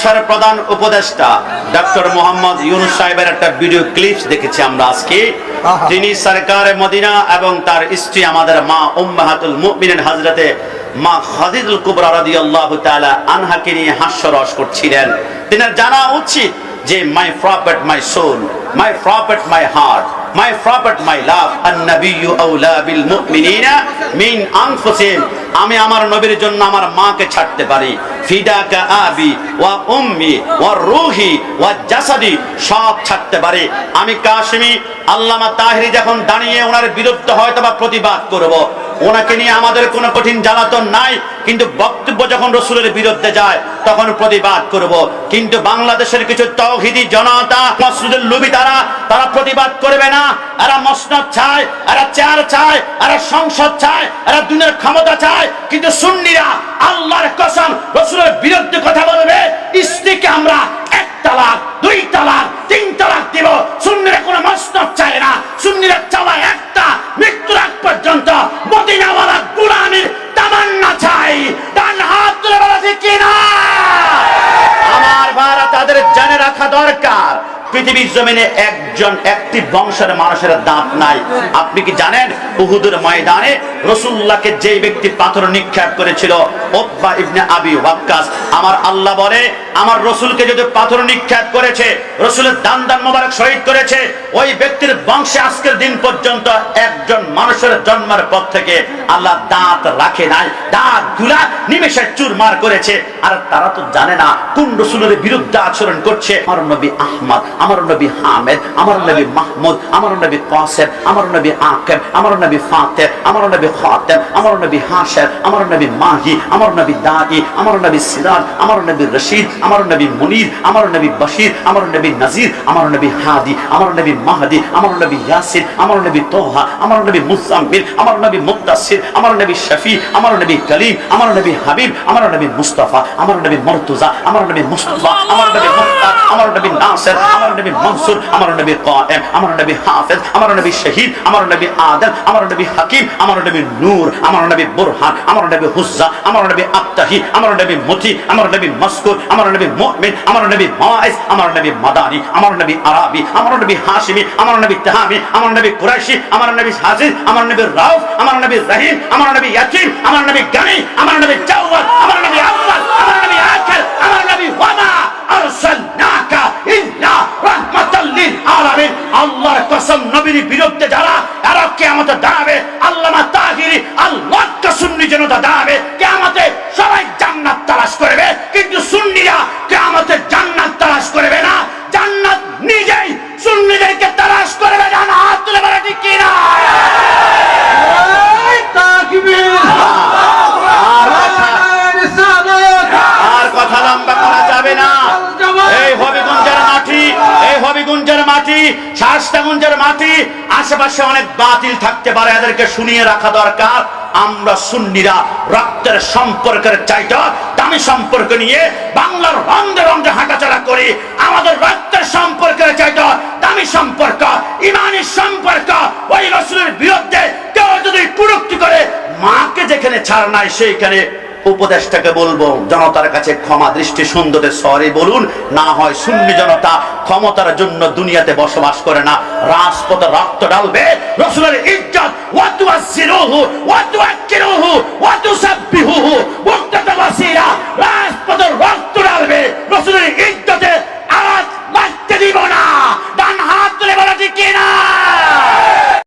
বাংলাদেশের প্রধান উপদেষ্টা ডক্টর মোহাম্মদ ইউনুস সাহেবের একটা ভিডিও ক্লিপস দেখেছি আমরা আজকে। তিনি সরকার মদিনা এবং তার স্ত্রী আমাদের মা উম্মাহাতুল মুমিনিন হযরতে মা খাদিজুল কুবরা রাদিয়াল্লাহু তাআলা আনহাকে নিয়ে হাস্যরস করছিলেন তিনি জানা উচিত যে my prophet my soul my prophet my heart my prophet my love আন-নাবিয়্যু আউলা বিল মুমিনিনা মিন আনফুসিহিম আমি আমার নবীর জন্য আমার মাকে ছাড়তে পারি। ফিদাকা আবি ওয়া উম্মি ওয়া রুহি ওয়া জাসাদি সব ছাড়তে পারি। আমি কাশিমি, আল্লামা তাহিরি যখন দাঁড়িয়ে ওনার বিরুদ্ধে হয়তো বা প্রতিবাদ করব। ওনাকে নিয়ে আমাদের কোনো কঠিন জ্বালাতন নাই, কিন্তু বক্তব্য যখন রসুলের বিরুদ্ধে যায়, তখন প্রতিবাদ করব। কিন্তু বাংলাদেশের কিছু তৌহিদি জনতা মসজিদের লুবি তারা তারা প্রতিবাদ করবে না। এরা মসনদ চায়, এরা চেয়ার চায়, এরা সংসদ চায়, এরা দুনিয়ার ক্ষমতা চায়। কিন্তু সুন্নিরা আল্লাহর কসম রসুলের বিরুদ্ধে কথা বলবে, স্ত্রীকে আমরা দরকার। পৃথিবীর জমিনে একজন একটি বংশের মানুষের দাঁত নাই। আপনি কি জানেন উহুদের ময়দানে রসুল্লাহকে যে ব্যক্তি পাথর নিক্ষেপ করেছিল ওব্বা ইবনে আবি ওয়াক্কাস, আমার আল্লাহ বলে আমার রসুলকে যদি পাথর নিক্ষেপ করেছে রসুলের দান দান মোবারক শহীদ করেছে ওই ব্যক্তির বংশে আজকের দিন পর্যন্ত একজন মানুষের জন্মের পর থেকে আল্লাহ দাঁত রাখে নাই দাঁতগুলা নিমেষে চুরমার করেছে আর তারা তো জানে না কোন রসুলের বিরুদ্ধে আচরণ করছে আমার নবী আহমদ আমার নবী হামেদ আমার নবী মাহমুদ আমার নবী কাসেম আমার নবী আকেম আমার নবী ফাতের আমার নবী খাতেম আমার নবী হাসের আমার নবী মাহি আমার নবী দাই আমার নবী সিরাজ আমার নবী রশিদ আমার নবী মুনির আমার নবী বশির আমার নবী নাজির আমার নবী হাদি আমার নবী মাহদি আমার নবী ইয়াসির আমার নবী তোহা আমার নবী মুসাম্মিল আমার নবী মুত্তাসির আমার নবী শফি আমার নবী কলিম আমার নবী হাবিব আমার নবী মুস্তাফা আমার নবী মর্তুজা আমার নবী মুস্তাফা আমার নবী মুক্তার আমার নবী নাসির আমার নবী মনসুর আমার নবী কায়েম আমার নবী হাফেজ আমার নবী শহীদ আমার নবী আদম আমার নবী হাকিম আমার নবী নূর আমার নবী বুরহান আমার নবী হুজ্জা আমার নবী আত্তাহি আমার নবী মতি আমার নবী মস্কুর আমার নবী মুমিন আমার নবী মাইস আমার নবী মাদানি আমার নবী আরাবি আমার নবী হাশিমি আমার নবী তাহামি আমার নবী কুরাইশি আমার নবী হাজির আমার নবী রাউফ আমার নবী রহিম আমার নবী ইয়াতিম আমার নবী গানি আমার নবী মাটি শাস্তাগঞ্জের মাটি, আশেপাশে অনেক বাতিল থাকতে পারে, এদেরকে শুনিয়ে রাখা দরকার। আমরা সুন্নিরা রক্তের সম্পর্কের চাইটা দামি সম্পর্ক নিয়ে বাংলার রন্ধে রন্ধে হাঁটাচলা করি। আমাদের রক্তের সম্পর্কের চাইটা দামি সম্পর্ক ইমানি সম্পর্ক, ওই রসুলের বিরুদ্ধে কেউ যদি কুরুক্তি করে, মাকে যেখানে ছাড় নাই সেইখানে উপদেশটাকে বলব, জনতার কাছে ক্ষমা দৃষ্টি সুন্দরের সরি বলুন, না হয় সুন্নি জনতা ক্ষমতার জন্য দুনিয়াতে বসবাস করে না। রাজপথে রক্ত ডালবে রসুলের ইজ্জত রাজপথ আসিরুহু ওয়াতু আকিরুহু ওয়াতু সাব্বিহুহু মুক্তাতা ওয়াসিরা রাজপথে রক্ত ডালবে